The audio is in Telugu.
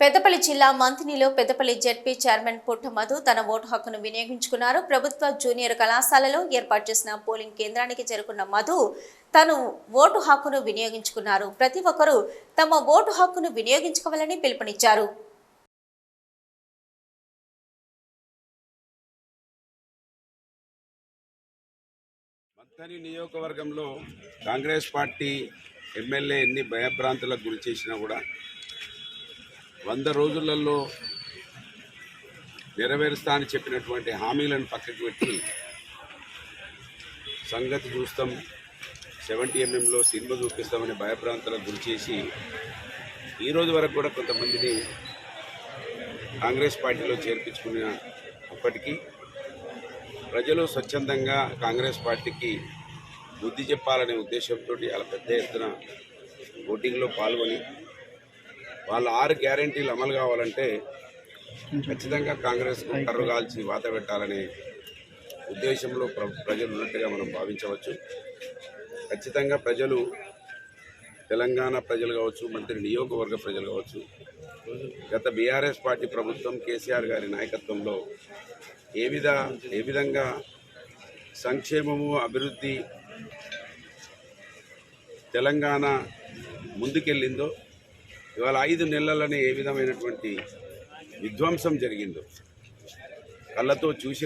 పెద్దపల్లి జిల్లా మంతినిలో పెద్దపల్లి జెడ్పీ చైర్మన్ పుట్ట మధు తన ఓటు హక్కును వినియోగించుకున్నారు. ప్రభుత్వ జూనియర్ కళాశాలలో ఏర్పాటు చేసిన పోలింగ్ కేంద్రానికి చేరుకున్న మధు తను ఓటు హక్కును వినియోగించుకున్నారు. ప్రతి ఒక్కరూ తమ ఓటు హక్కును వినియోగించుకోవాలని పిలుపునిచ్చారు. మంతని నియోజకవర్గంలో కాంగ్రెస్ పార్టీ ఎమ్మెల్యే ఎన్ని భయభ్రాంతులకు గురి చేసినా కూడా వంద రోజులలో నెరవేరుస్తా అని చెప్పినటువంటి హామీలను పక్కకు పెట్టి సంగతి చూస్తాం. సెవెంటీ ఎంఎంలో సినిమా చూపిస్తామని భయప్రాంతాలకు గురి చేసి ఈ రోజు వరకు కూడా కొంతమందిని కాంగ్రెస్ పార్టీలో చేర్పించుకున్న అప్పటికీ ప్రజలు స్వచ్ఛందంగా కాంగ్రెస్ పార్టీకి బుద్ధి చెప్పాలనే ఉద్దేశంతో అలా పెద్ద ఎత్తున ఓటింగ్లో పాల్గొని వాళ్ళ ఆరు గ్యారంటీలు అమలు కావాలంటే ఖచ్చితంగా కాంగ్రెస్కు కర్రు కాల్చి వాత పెట్టాలనే ఉద్దేశంలో ప్ర ప్రజలు ఉన్నట్టుగా మనం భావించవచ్చు. ఖచ్చితంగా ప్రజలు తెలంగాణ ప్రజలు కావచ్చు మంత్రి నియోగవర్గ ప్రజలు కావచ్చు గత బీఆర్ఎస్ పార్టీ ప్రభుత్వం కేసీఆర్ గారి నాయకత్వంలో ఏ విధ ఏ విధంగా సంక్షేమము అభివృద్ధి తెలంగాణ ముందుకెళ్ళిందో ఇవాళ ఐదు నెలలనే ఏ విధమైనటువంటి విధ్వంసం జరిగిందో కళ్ళతో చూసి